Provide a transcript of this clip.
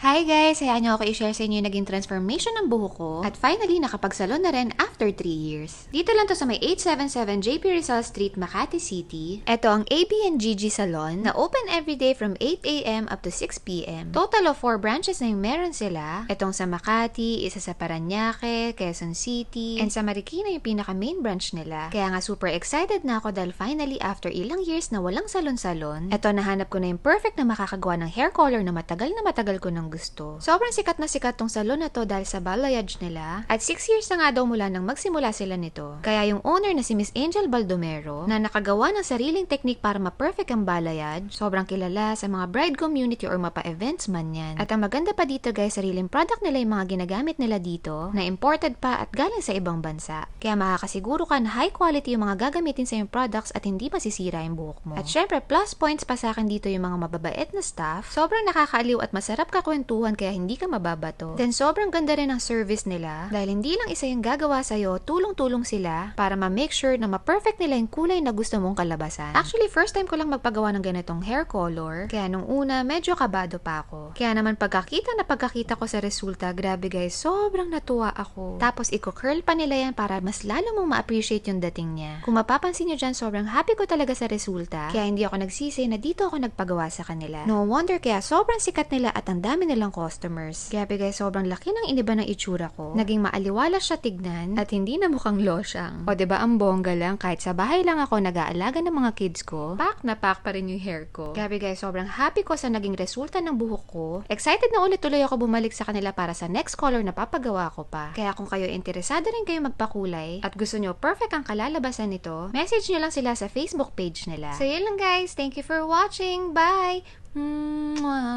Hi guys! Hayaan niyo ako i-share sa inyo yung naging transformation ng buhok ko at finally nakapagsalon na rin after 3 years. Dito lang to sa may 877 JP Rizal Street, Makati City. Ito ang AB&GG Salon na open everyday from 8am up to 6pm. Total of 4 branches na yung meron sila. Itong sa Makati, isa sa Paranaque, Quezon City, and sa Marikina yung pinaka main branch nila. Kaya nga super excited na ako dahil finally after ilang years na walang salon-salon, eto nahanap ko na yung perfect na makakagawa ng hair color na matagal na matagal ko nang gusto. Sobrang sikat na sikat tong salon na to dahil sa balayage nila. At 6 years na nga daw mula nang magsimula sila nito. Kaya yung owner na si Miss Angel Baldomero na nakagawa ng sariling technique para ma-perfect ang balayage, sobrang kilala sa mga bride community or mapa-events man yan. At ang maganda pa dito guys, sariling product nila yung mga ginagamit nila dito na imported pa at galing sa ibang bansa. Kaya makakasiguro ka na high quality yung mga gagamitin sa yung products at hindi masisira yung buhok mo. At syempre, plus points pa sa akin dito yung mga mababait na staff. Sobrang nakakaaliw at masarap kakwentuhan kaya hindi ka mababato. Then sobrang ganda rin ang service nila dahil hindi lang isa yung gagawa sa'yo, tulong-tulong sila para ma-make sure na ma-perfect nila yung kulay na gusto mong kalabasan. Actually, first time ko lang magpagawa ng ganitong hair color. Kaya nung una, medyo kabado pa ako. Kaya naman pagkakita na pagkakita ko sa resulta, grabe guys, sobrang natuwa ako. Tapos i-curl pa nila yan para mas lalo mong ma-appreciate yung dating niya. Kung mapapansin nyo dyan, sobrang happy ko talaga sa resulta. Kaya hindi ako nagsisi na dito ako nagpagawa sa kanila. No wonder kaya sobrang sikat nila at ang dami nilang customers. Grabe guys, sobrang laki ng iniba ng itsura ko. Naging maaliwala siya tignan at hindi na mukhang losyang. O ba ang bongga lang kahit sa bahay lang ako nag-aalaga ng mga kids ko. Pack na pack pa rin yung hair ko. Grabe guys, sobrang happy ko sa naging resulta ng buhok ko. Excited na ulit tuloy ako bumalik sa kanila para sa next color na papagawa ko pa. Kaya kung kayo interesado rin kayo magpakulay at gusto nyo perfect ang kalalabasan nito, message nyo lang sila sa Facebook page nila. So yun lang guys, thank you for watching. Bye! Mwah!